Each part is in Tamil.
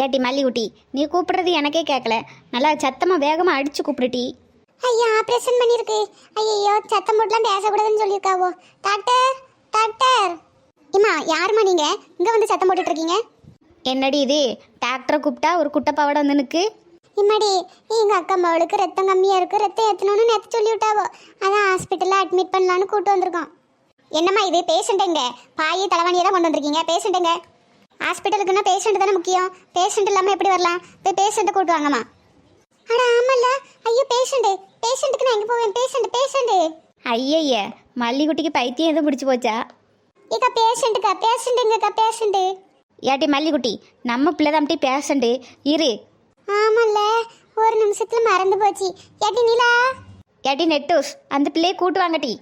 ஏட்டி மல்லிகுட்டி நீ கூப்பிடுறது எனக்கே கேட்கல நல்லா சத்தமாக வேகமாக அடிச்சு கூப்பிடுட்டி ஐயா ஆப்ரேஷன் பண்ணிருக்கு ஐயோ சத்தம் போட்டுலாம் பேசக்கூடாதுன்னு சொல்லியிருக்காவோ. Doctor doctor. இம்மா யாரும்மா நீங்க? இங்க வந்து சத்தம் போட்டுட்டு இருக்கீங்க என்னடி இது? டாக்டரை கூப்பிட்டா ஒரு குட்டைப்பாவோட வந்து நிற்கு இம்மாடி எங்க அக்கா மவளுக்கு ரத்தம் கம்மியா இருக்கு. ரத்தம் ஏத்தணும்னு நேத்து சொல்லி விட்டாவோ அதான் ஹாஸ்பிட்டல்ல அட்மிட் பண்ணலான்னு கூட்டு வந்திருக்கோம் என்னம்மா இது? பேஷண்ட்டுங்க பாய் தலைவாணியை தான் கொண்டு வந்திருக்கீங்க. பேஷண்ட்டுங்க ஹாஸ்பிட்டலுக்குன்னா பேஷண்ட் தானே முக்கியம். பேஷண்ட் இல்லாமல் எப்படி வரலாம்? போய் பேஷண்ட்டை கூட்டு வாங்கம்மா. அட ஆமால்ல. ஐயோ பேஷண்ட் பேஷண்ட்டுக்கு நான் எங்கே போவேன்? பேஷண்ட் பேஷண்ட் ஐயய்ய மல்லிகுட்டிக்கு பைத்தியம் எதுவும் பிடிச்சி போச்சா? இக்கா பேஷண்ட்டுக்கா பேஷண்ட்டுங்கக்கா பேஷண்ட்டு ஏட்டி மல்லிகுட்டி நம்ம பிள்ளை தான் பேஷண்ட்டு இரு. ஆமால்ல. ஒரு நிமிஷத்துல மறந்து போச்சு. ஏட்டி நிலா. ஏட்டி நெட்டூஸ் அந்த பிள்ளையை கூட்டு வாங்கட்டி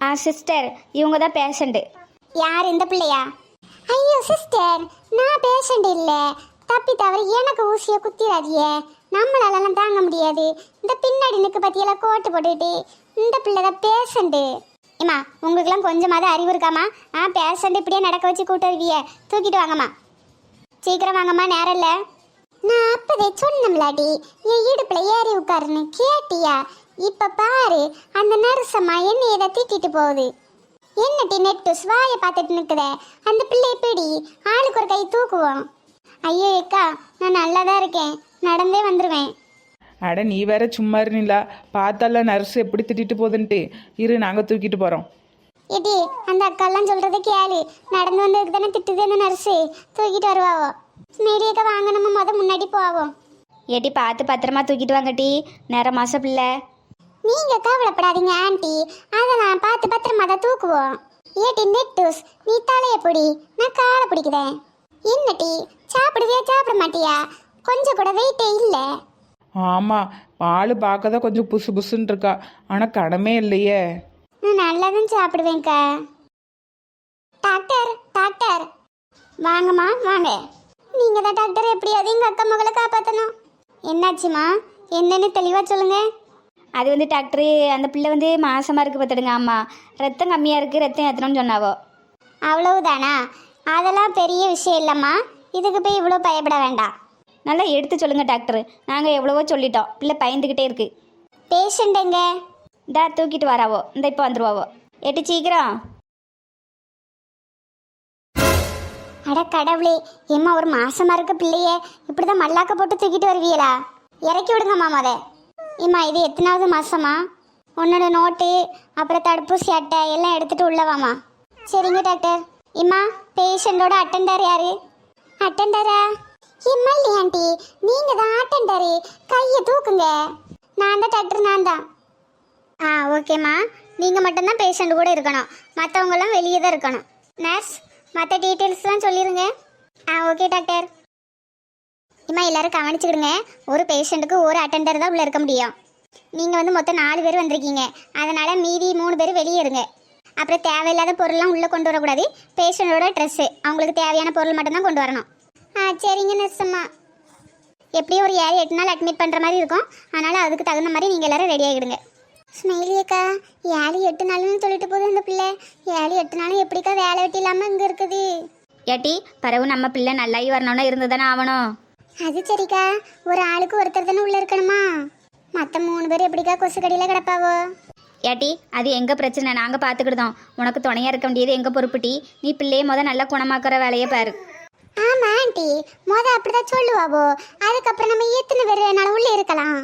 ஆ சிஸ்டர் இவங்க தான் பேஷண்ட்டு யார் இந்த பிள்ளையா? ஐயோ சிஸ்டர் நான் பேஷண்ட் இல்லை. தப்பி தவறி எனக்கு ஊசியை குத்திடாதியே நம்மளாலலாம் தாங்க முடியாது. இந்த பின்னாடி நிற்க பற்றியெல்லாம் கோட்டு போட்டுக்கிட்டு இந்த பிள்ளை தான் பேஷண்ட்டு ஏம்மா உங்களுக்குலாம் கொஞ்சமாவது அறிவு இருக்காமா ஆ பேஷண்ட் இப்படியே நடக்க வச்சு கூட்டு வருவியே. தூக்கிட்டு வாங்கம்மா. சீக்கிரம் வாங்கம்மா நேரம் இல்லை. நான் அப்பதே சொன்னம்லாடி என் இடுப்பில் ஏறி உட்காருன்னு கேட்டியா? இப்போ பாரு அந்த நர்சம்மா என்னை இதை திட்டிட்டு போகுது. என்னட்டி நெட்டுஸ் வாயை பார்த்துட்டு நிற்குதே அந்த பிள்ளை பிடி ஆளுக்கு ஒரு கை தூக்குவோம். ஐயோ அக்கா நான் நல்லா தான் இருக்கேன். நடந்தே வந்துடுவேன் அட நீ வேற சும்மா இருந்தீங்களா பார்த்தால நர்ஸ் எப்படி திட்டிட்டு போகுதுன்ட்டு. இரு நாங்கள் தூக்கிட்டு போகிறோம் ஏடி அந்த அக்காலாம் சொல்றதை கேளு. நடந்து வந்ததுக்கு தானே திட்டுது அந்த நர்ஸு. தூக்கிட்டு வருவாவோ? ஸ்மெரியக்கா வாங்க நம்ம முத முன்னாடி போவோம். ஏட்டி பார்த்து பத்திரமா தூக்கிட்டு வாங்கட்டி நேர மாச பிள்ளை. நீங்க கவலைப்படாதீங்க ஆண்டி. அதெல்லாம் பார்த்து பத்திரமா தான் தூக்குவோம். ஏட்டி நெட்டூஸ் நீ தலைய பிடி. நான் காலை பிடிக்கிறேன். என்னடி சாப்பிடுவியா சாப்பிட மாட்டியா கொஞ்சம் கூட வெயிட்டே இல்லை. ஆமாம் ஆள் பார்க்க தான் கொஞ்சம் புசு புசுன்னு இருக்கா. ஆனால் கனமே இல்லையே. நான் நல்லதும் சாப்பிடுவேன்க்கா. Doctor doctor. வாங்கம்மா வாங்க. நீங்க தான் டாக்டர் எப்படியாவது எங்க அக்கா மகளை காப்பாத்தணும். என்னாச்சுமா என்னன்னு தெளிவா சொல்லுங்க. அது வந்து டாக்டரு அந்த பிள்ளை வந்து மாசமாக இருக்கு பார்த்துடுங்க ஆமாம் ரத்தம் கம்மியாக இருக்குது ரத்தம் ஏற்றணும்னு சொன்னாவோ. அவ்வளவுதானா? அதெல்லாம் பெரிய விஷயம் இல்லைம்மா. இதுக்கு போய் இவ்வளோ பயப்பட வேண்டாம். நல்லா எடுத்து சொல்லுங்க டாக்டர். நாங்கள் எவ்வளவோ சொல்லிட்டோம். பிள்ளை பயந்துக்கிட்டே இருக்கு. பேஷண்ட் எங்க? இந்தா தூக்கிட்டு வராவோ. இந்த இப்போ வந்துருவாவோ. எட்டு சீக்கிரம். அட கடவுளே ஏம்மா ஒரு மாசமா இருக்க பிள்ளைய. இப்படிதான் மல்லாக்க போட்டு தூக்கிட்டு வருவீங்களா? இறக்கி விடுங்கம்மா முத இம்மா இது எத்தனாவது மாதமா உன்னோட நோட்டு அப்புறம் தடுப்பூசி அட்டை எல்லாம் எடுத்துகிட்டு உள்ளவாமா சரிங்க டாக்டர் இம்மா பேஷண்டோட அட்டெண்டர் யாரு? அட்டெண்டரா இம்மல்லி ஆண்டி நீங்கள் தான் அட்டெண்டரு கையை தூக்குங்க. நான் தான் டாக்டர் நான் தான். ஆ ஓகேம்மா. நீங்கள் மட்டும்தான் பேஷண்ட் கூட இருக்கணும். மற்றவங்களாம் வெளியே தான் இருக்கணும். நர்ஸ் மற்ற டீட்டெயில்ஸ்லாம் சொல்லிடுங்க ஆ ஓகே டாக்டர் இம்மா எல்லாரும் கவனிச்சுக்கிடுங்க. ஒரு பேஷண்ட்டுக்கு ஒரு அட்டெண்டர் தான் உள்ளே இருக்க முடியும். நீங்கள் வந்து மொத்தம் நாலு பேர் வந்திருக்கீங்க. அதனால் மீதி மூணு பேர் வெளியே இருங்க. அப்புறம் தேவையில்லாத பொருள்லாம் உள்ளே கொண்டு வரக்கூடாது. பேஷண்ட்டோட ட்ரெஸ்ஸு அவங்களுக்கு தேவையான பொருள் மட்டும்தான் கொண்டு வரணும். ஆ சரிங்க நர்ஸ் எப்படியும் ஒரு ஏழு எட்டு நாள் அட்மிட் பண்ணுற மாதிரி இருக்கும். அதனால் அதுக்கு தகுந்த மாதிரி நீங்கள் எல்லாரும் ரெடி ஆகிடுங்க. ஸ்மெயிலி அக்கா ஏழு எட்டு நாள்னு சொல்லிட்டு போகுது இந்த பிள்ளை. ஏழு எட்டு நாளும் எப்படிக்கா வேலை வெட்டி இல்லாமல் இங்கே இருக்குது? ஏட்டி பிறகு நம்ம பிள்ளை நல்லாயி வரணும்னா இருந்து தானே ஆகணும். அது சரிக்கா. ஒரு ஆளுக்கு ஒருத்தர் தானே உள்ளே இருக்கணுமா? மற்ற மூணு பேர் எப்படிக்கா கொசு கடியில் கிடப்பாவோ? ஏட்டி அது எங்கள் பிரச்சனை? நாங்கள் பார்த்துக்கிடுதோம் உனக்கு துணையாக இருக்க வேண்டியது எங்கள் பொறுப்புட்டி நீ பிள்ளையை முத நல்லா குணமாக்குற வேலையை பாரு. ஆமா ஆண்டி. மொத அப்படிதான் சொல்லுவாவோ. அதுக்கப்புறம் நம்ம எத்தனை பேர் வேணாலும் உள்ளே இருக்கலாம்.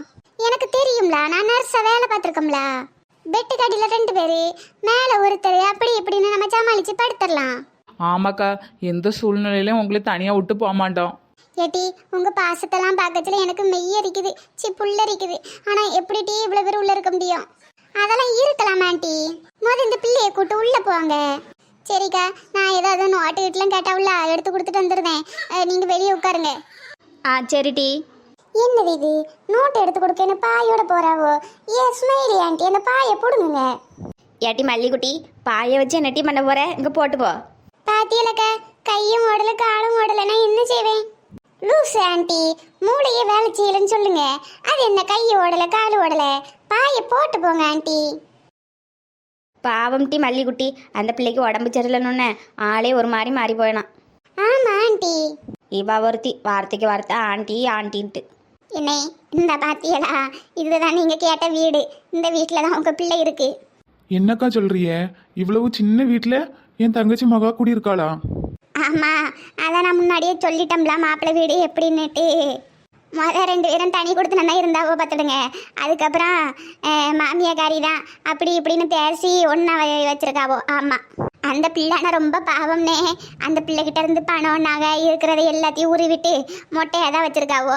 எனக்கு தெரியும்ல நான் நர்ஸா வேலை பார்த்துருக்கோம்ல. பெட்டு கடியில் ரெண்டு பேர் மேலே ஒருத்தர் அப்படி இப்படின்னு நம்ம சமாளித்து படுத்துடலாம். ஆமாக்கா எந்த சூழ்நிலையிலும் உங்களை தனியாக விட்டு போக மாட்டோம். ஏட்டி உங்க பாசத்தெல்லாம் பார்க்கறதுல எனக்கு மெய்யரிக்குது சி புல்லரிக்குது ஆனா எப்படி டீ இவ்வளவு பேர் உள்ள இருக்க முடியும்? அதெல்லாம் இருக்கலாம் ஆண்டி? முத இந்த பிள்ளைய கூட்டு உள்ள போங்க. சரிக்கா நான் ஏதாவது நோட்டு வீட்டுலாம் கேட்டா உள்ள எடுத்து கொடுத்துட்டு வந்துருந்தேன் அஹ், நீங்க வெளியே உட்காருங்க. ஆ சரிட்டி என்னது இது? நோட்டு எடுத்து கொடுக்கன்னு பாயோட போறாவோ? ஏ ஸ்மைலி ஆண்டி அந்த பாயை போடுங்க. ஏட்டி மல்லிக்குட்டி பாயை வச்சு என்ன டீ பண்ண போற? இங்கே போட்டு போ. பாத்தியலக்கா கையும் ஓடல காலும் ஓடல நான் என்ன செய்வேன்? லூஸ் ஆண்டி மூளையே வேலை செய்யலன்னு சொல்லுங்க. அது என்ன கை ஓடல கால் ஓடல? பாயை போட்டு போங்க ஆண்டி. பாவம் டீ மல்லிக்குட்டி அந்த பிள்ளைக்கு உடம்பு சரியில்லைன்னு ஆளே ஒரு மாதிரி மாறி போயினான். ஆமா ஆண்டி. இவ ஒருத்தி வார்த்தைக்கு வார்த்தை ஆண்டி ஆண்டின்ட்டு. என்னை இந்த பாத்தியலா? இதுதான் நீங்க கேட்ட வீடு. இந்த வீட்டில் தான் உங்க பிள்ளை இருக்கு. என்னக்கா சொல்றிய? இவ்வளவு சின்ன வீட்டில் என் தங்கச்சி மகா குடியிருக்காளா? ஆமா அதான் நான் முன்னாடியே சொல்லிட்டோம்ல மாப்பிள்ளை வீடு எப்படின்னுட்டு. முத ரெண்டு பேரும் தனி கொடுத்து நல்லா இருந்தாவோ பார்த்துடுங்க. அதுக்கப்புறம் மாமியாக்காரி தான் அப்படி இப்படின்னு பேசி ஒன்றா வச்சிருக்காவோ. ஆமாம் அந்த பிள்ளைனா ரொம்ப பாவம்னே அந்த பிள்ளைகிட்ட இருந்து பணம் நகை இருக்கிறத எல்லாத்தையும் உருவிட்டு மொட்டையாக தான் வச்சிருக்காவோ.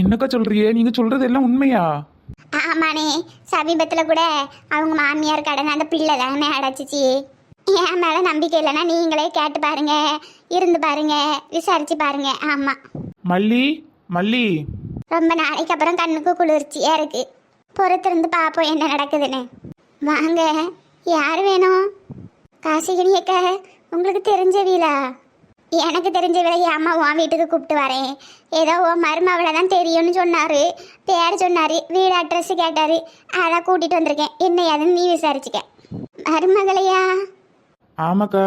என்னக்கா சொல்றிய? நீங்க சொல்றது எல்லாம் உண்மையா? ஆமாண்ணே. சமீபத்தில் கூட அவங்க மாமியார் கடன் அந்த பிள்ளை தானே அடைச்சிச்சு. என் மேலே நம்பிக்கை இல்லைன்னா நீங்களே கேட்டு பாருங்க இருந்து பாருங்க விசாரிச்சு பாருங்க. ஆமாம் மல்லி மல்லி. ரொம்ப நாளைக்கு அப்புறம் கண்ணுக்கு குளிர்ச்சியாக இருக்கு. பொறுத்திருந்து பார்ப்போம் என்ன நடக்குதுன்னு. வாங்க யார் வேணும்? காசிகினி அக்கா உங்களுக்கு தெரிஞ்ச வீலா? எனக்கு தெரிஞ்ச வீலை என் அம்மா உன் வீட்டுக்கு கூப்பிட்டு வரேன். ஏதோ உன் மருமவளை தான் தெரியும்னு சொன்னார். பேர் சொன்னார் வீடு அட்ரஸ் கேட்டார். அதான் கூட்டிகிட்டு வந்திருக்கேன். என்ன ஏதுன்னு நீ விசாரிச்சுக்க. மருமகளையா? ஆமாக்கா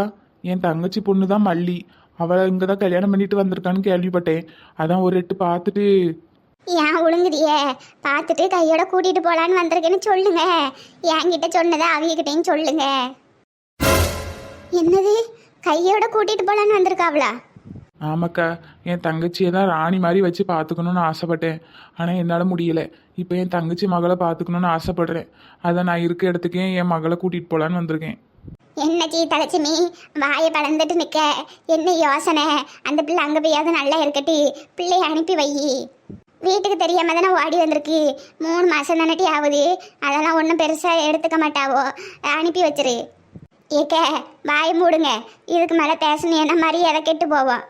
என் தங்கச்சி பொண்ணு தான் மல்லி. அவளை இங்கே தான் கல்யாணம் பண்ணிட்டு வந்திருக்கான்னு கேள்விப்பட்டேன். அதான் ஒரு எட்டு பார்த்துட்டு ஏன் ஒழுங்குதியே? பார்த்துட்டு கையோட கூட்டிட்டு போலான்னு வந்திருக்கேன்னு சொல்லுங்க. என்கிட்ட சொன்னதை அவங்ககிட்டயும் சொல்லுங்க. என்னது? கையோட கூட்டிட்டு போலான்னு வந்திருக்காவளா? ஆமாக்கா என் தங்கச்சியை தான் ராணி மாதிரி வச்சு பார்த்துக்கணும்னு ஆசைப்பட்டேன். ஆனால் என்னால் முடியல. இப்போ என் தங்கச்சி மகளை பார்த்துக்கணும்னு ஆசைப்படுறேன். அதை நான் இருக்க இடத்துக்கே என் மகளை கூட்டிகிட்டு போகலான்னு வந்திருக்கேன். என்ன சீ வாயை பழந்துட்டு நிற்க என்ன யோசனை? அந்த பிள்ளை அங்கே போயாவது நல்லா இருக்கட்டி பிள்ளைய அனுப்பி வை. வீட்டுக்கு தெரியாம தானே ஓடி வந்திருக்கு. மூணு மாதம் தானட்டி ஆகுது. அதெல்லாம் ஒன்றும் பெருசாக எடுத்துக்க மாட்டாவோ. அனுப்பி வச்சிரு. ஏக்க வாய் மூடுங்க. இதுக்கு மேலே பேசணும். மாதிரி எதை கெட்டு போவோம்?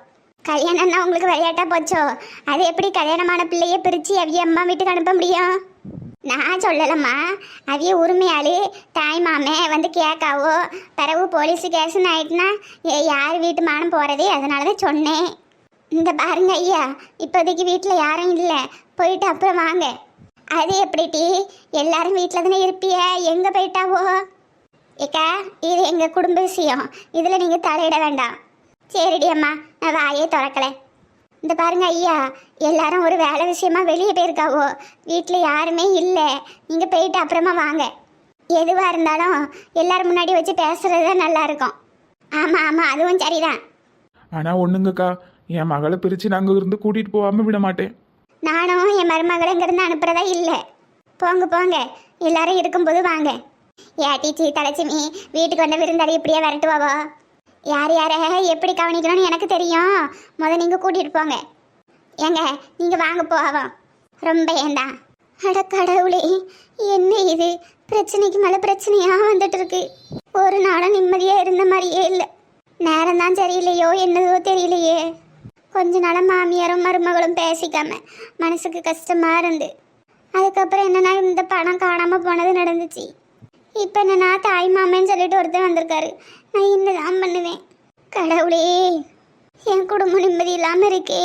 கல்யாணம்னா உங்களுக்கு விளையாட்டா போச்சோ? அது எப்படி கல்யாணமான பிள்ளையை பிரித்து அவிய அம்மா வீட்டுக்கு அனுப்ப முடியும்? நான் சொல்லலம்மா. அவிய உரிமையாளி தாய் மாமே வந்து கேட்காவோ? பிறகு போலீஸ் கேஸ்ன்னு ஆயிட்டுனா ஏ யார் வீட்டு மானம் போகிறதே அதனால தான் சொன்னேன். இந்த பாருங்க ஐயா இப்போதைக்கு வீட்டில் யாரும் இல்லை. போயிட்டு அப்புறம் வாங்க. அது எப்படிட்டி எல்லாரும் வீட்டில் தானே இருப்பிய? எங்கே போயிட்டாவோ? ஏக்கா இது எங்கள் குடும்ப விஷயம். இதில் நீங்கள் தலையிட வேண்டாம். சரிடி அம்மா நான் வாயே திறக்கலை. இந்த பாருங்க ஐயா எல்லாரும் ஒரு வேலை விஷயமா வெளியே போயிருக்காவோ? வீட்டில் யாருமே இல்லை. நீங்கள் போயிட்டு அப்புறமா வாங்க. எதுவாக இருந்தாலும் எல்லாரும் முன்னாடி வச்சு பேசுறது தான் நல்லா இருக்கும். ஆமாம் ஆமாம் அதுவும் சரிதான். ஆனால் ஒன்றுங்கக்கா என் மகளை பிரித்து நாங்கள் இருந்து கூட்டிகிட்டு போகாமல் விட மாட்டேன். நானும் என் மருமகளை இங்கிருந்து அனுப்புறதா இல்லை. போங்க போங்க. எல்லாரும் இருக்கும்போது வாங்க. ஏட்டிச்சி தலைச்சிமி வீட்டுக்கு வந்த விருந்தாளி இப்படியே விரட்டுவாவோ? யார் யாரை எப்படி கவனிக்கணும்னு எனக்கு தெரியும். முத நீங்கள் கூட்டிகிட்டு போங்க. ஏங்க நீங்கள் வாங்க போவோம். ரொம்ப ஏண்டா? அட கடவுளே என்ன இது? பிரச்சனைக்கு மேலே பிரச்சனையாக வந்துட்டு இருக்கு ஒரு நாளும் நிம்மதியாக இருந்த மாதிரியே இல்லை. நேரம் தான் சரியில்லையோ என்னதோ தெரியலையே. கொஞ்ச நாளாக மாமியாரும் மருமகளும் பேசிக்காம மனசுக்கு கஷ்டமாக இருந்து. அதுக்கப்புறம் என்னென்னா இந்த பணம் காணாமல் போனது நடந்துச்சு. இப்போ என்னன்னா தாய் மாமன்னு சொல்லிட்டு ஒருத்தர் வந்திருக்காரு. நான் என்னதான் பண்ணுவேன். கடவுளே என் குடும்பம் நிம்மதி இல்லாமல் இருக்கே.